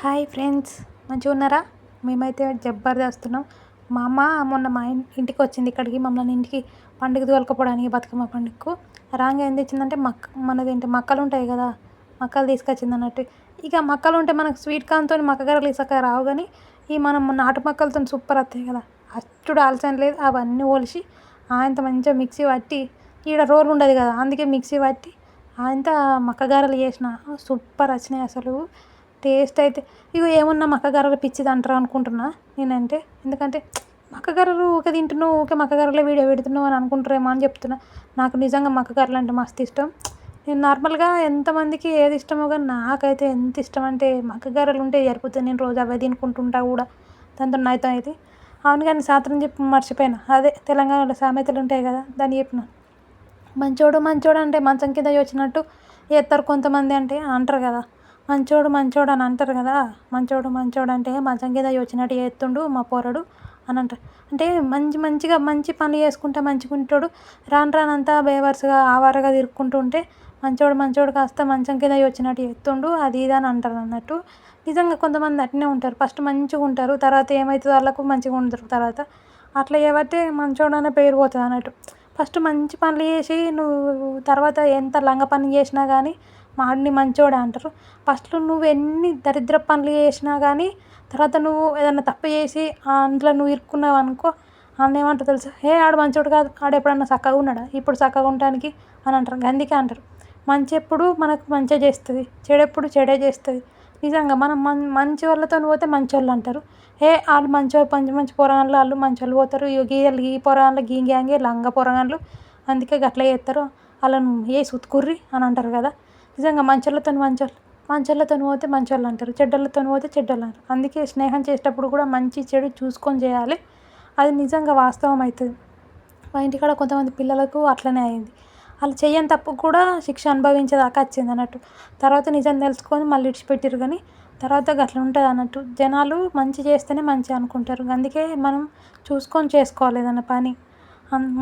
Hi friends మంచిగా ఉన్నారా? మేమైతే జబర్దస్తున్నాం. మా అమ్మ మొన్న మా ఇంటికి వచ్చింది ఇక్కడికి మమ్మల్ని ఇంటికి పండుగ తోలుకపోవడానికి బతుకమ్మ పండుగకు. రాంగ్ ఏం తెచ్చిందంటే మక్క మనది ఏంటి మక్కలు ఉంటాయి కదా మక్కలు తీసుకొచ్చింది అన్నట్టు. ఇక మక్కలు ఉంటే మనకు స్వీట్ కార్న్తో మక్కగారలు ఇసక రావు కానీ ఈ మనం నాటు మక్కలతో సూపర్ వస్తాయి కదా. అచ్చుడు ఆలస్యం లేదు అవన్నీ ఒలిసి ఆయంత మంచిగా మిక్సీ పట్టి ఈడ రోల్ ఉండదు కదా అందుకే మిక్సీ పట్టి ఆయంత మక్కగారలు చేసిన సూపర్ వచ్చినాయి అసలు. టేస్ట్ అయితే ఇక ఏమన్నా మక్కగారెలు పిచ్చిది అంటారు అనుకుంటున్నా నేనంటే. ఎందుకంటే మక్కగారెలు ఊకే తింటున్నావు ఊకే మక్కగారెలే వీడియో పెడుతున్నావు అని అనుకుంటారేమో అని చెప్తున్నా. నాకు నిజంగా మక్కగారెలు అంటే మస్తు ఇష్టం. నేను నార్మల్గా ఎంతమందికి ఏది ఇష్టమో కానీ నాకైతే ఎంత ఇష్టం అంటే మక్కగారెలు ఉంటే సరిపోతుంది. నేను రోజు అవే తినుకుంటుంటా కూడా. దాంతో నైతం అయితే. అవును కానీ సాత్రం చెప్పి మర్చిపోయినా. అదే తెలంగాణలో సామెతలు ఉంటాయి కదా దాన్ని చెప్పిన. మంచోడు మంచోడు అంటే మంచం కింద వచ్చినట్టు చేస్తారు కొంతమంది అంటే అంటారు కదా. మంచోడు మంచోడు అని అంటారు కదా. మంచోడు మంచోడు అంటే మంచం కింద వచ్చినట్టు చేస్తుండు మా పోరడు అని అంటారు. అంటే మంచి మంచిగా మంచి పని చేసుకుంటే మంచిగా ఉంటాడు రాను రానంతా బేవర్స్గా ఆవారగా తిరుక్కుంటూ ఉంటే మంచోడు మంచోడు కాస్త మంచం కింద వచ్చినట్టు ఎత్తుండు అది ఇది అని అంటారు అన్నట్టు. నిజంగా కొంతమంది అట్నే ఉంటారు. ఫస్ట్ మంచిగా ఉంటారు తర్వాత ఏమవుతుందో వాళ్ళకు మంచిగా ఉండరు తర్వాత. అట్లా ఏవైతే మంచోడు అనే పేరు పోతుంది అన్నట్టు. ఫస్ట్ మంచి పనులు చేసి నువ్వు తర్వాత ఎంత లంగ పని చేసినా కానీ మాడిని మంచోడా అంటారు. ఫస్ట్లో నువ్వు ఎన్ని దరిద్ర పనులు చేసినా కానీ తర్వాత నువ్వు ఏదైనా తప్పు చేసి అందులో నువ్వు ఇరుక్కున్నావు అనుకో అన్న ఏమంటారు తెలుసు? హే ఆడు మంచోడు కాదు ఆడు ఎప్పుడన్నా చక్కగా ఉన్నాడా? ఇప్పుడు చక్కగా ఉండటానికి అని అంటారు. అందుకే అంటారు. మంచి ఎప్పుడు మనకు మంచిగా చేస్తుంది చెడెప్పుడు చెడే చేస్తుంది. నిజంగా మనం మం మంచి వాళ్ళతో పోతే మంచి వాళ్ళు అంటారు. ఏ వాళ్ళు మంచి మంచి మంచి పొరగాళ్ళు వాళ్ళు మంచి వాళ్ళు పోతారు ఈ ఈ పొరగాళ్ళు గీ గ్యాంగే లంగ పొరగాళ్ళు. అందుకే గట్ల చేస్తారు. వాళ్ళను ఏ సుత్తుకుర్రి అని అంటారు కదా. నిజంగా మంచోళ్ళతో మంచోళ్ళు. మంచోళ్ళతో పోతే మంచోళ్ళు అంటారు. చెడ్డోళ్ళతో పోతే చెడ్డోళ్ళు అంటారు. అందుకే స్నేహం చేసేటప్పుడు కూడా మంచి చెడు చూసుకొని చేయాలి. అది నిజంగా వాస్తవం అవుతుంది. మా ఇంటికాడ కొంతమంది పిల్లలకు అట్లనే అయింది. వాళ్ళు చేయని తప్పు కూడా శిక్ష అనుభవించేదాకా వచ్చింది అన్నట్టు. తర్వాత నిజం తెలుసుకొని మళ్ళీ విడిచిపెట్టారు కానీ తర్వాత అట్లా ఉంటుంది అన్నట్టు. జనాలు మంచి చేస్తేనే మంచి అనుకుంటారు. అందుకే మనం చూసుకొని చేసుకోవాలి ఏదన్నా పని.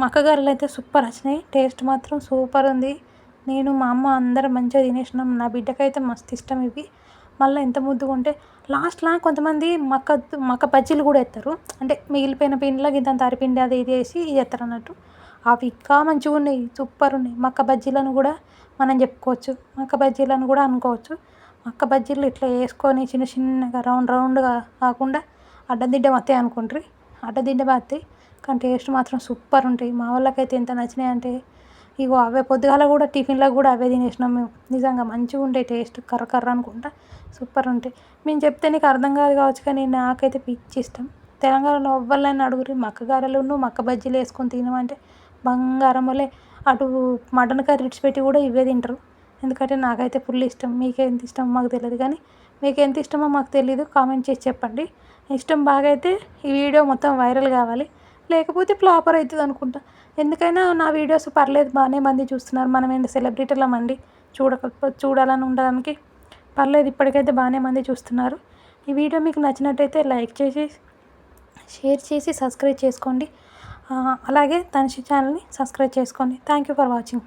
మక్కగారెలు అయితే సూపర్ వచ్చినాయి. టేస్ట్ మాత్రం సూపర్ ఉంది. నేను మా అమ్మ అందరం మంచిగా తినేసినాం. నా బిడ్డకైతే మస్తు ఇష్టం ఇవి. మళ్ళీ ఎంత ముద్దుగా ఉంటే లాస్ట్లో కొంతమంది మక్క మక్క బజ్జీలు కూడా వేస్తారు అంటే మిగిలిపోయిన పిండిలో ఇంత తరిపిండి అది ఇది వేసి వేస్తారు అన్నట్టు. అవి ఇంకా మంచిగా ఉన్నాయి సూపర్ ఉన్నాయి. మక్క బజ్జీలను కూడా మనం చెప్పుకోవచ్చు. మక్క బజ్జీలను కూడా అనుకోవచ్చు. మక్క బజ్జీలు ఇట్లా వేసుకొని చిన్న చిన్నగా రౌండ్ రౌండ్గా కాకుండా అడ్డదిడ్డ వస్తాయి అనుకుంటారు. అడ్డదిడ్డ వస్తాయి కానీ టేస్ట్ మాత్రం సూపర్ ఉంటాయి. మా వాళ్ళకైతే ఎంత నచ్చినాయి అంటే ఇగో అవే పొద్దుగాల కూడా టిఫిన్లో కూడా అవే తినేసినాం మేము. నిజంగా మంచిగా ఉండే టేస్ట్ కర్ర కర్ర అనుకుంటా. సూపర్ ఉంటాయి మేము చెప్తే నీకు అర్థం కాదు కావచ్చు కానీ నాకైతే పిచ్చి ఇష్టం. తెలంగాణలో ఎవ్వరినైనా అడుగురు మక్క గారెలు మక్క బజ్జీలు వేసుకొని తినమంటే బంగారం వల్లే అటు మటన్ కర్రీ విడిచిపెట్టి కూడా ఇవే తింటారు. ఎందుకంటే నాకైతే ఫుల్ ఇష్టం. మీకు ఎంత ఇష్టమో మాకు తెలియదు కానీ మీకు ఎంత ఇష్టమో మాకు తెలియదు కామెంట్ చేసి చెప్పండి. ఇష్టం బాగా అయితే ఈ వీడియో మొత్తం వైరల్ కావాలి. లేకపోతే ఫ్లాపర్ అవుతుంది అనుకుంటా. ఎందుకైనా నా వీడియోస్ పర్లేదు బాగానే మంది చూస్తున్నారు. మనం ఏంటి సెలబ్రిటీలం అండి. చూడక చూడాలని ఉండడానికి పర్లేదు ఇప్పటికైతే బాగానే మంది చూస్తున్నారు. ఈ వీడియో మీకు నచ్చినట్టయితే లైక్ చేసి షేర్ చేసి సబ్స్క్రైబ్ చేసుకోండి. అలాగే తనిషి ఛానల్ని సబ్స్క్రైబ్ చేసుకోండి. Thank you for watching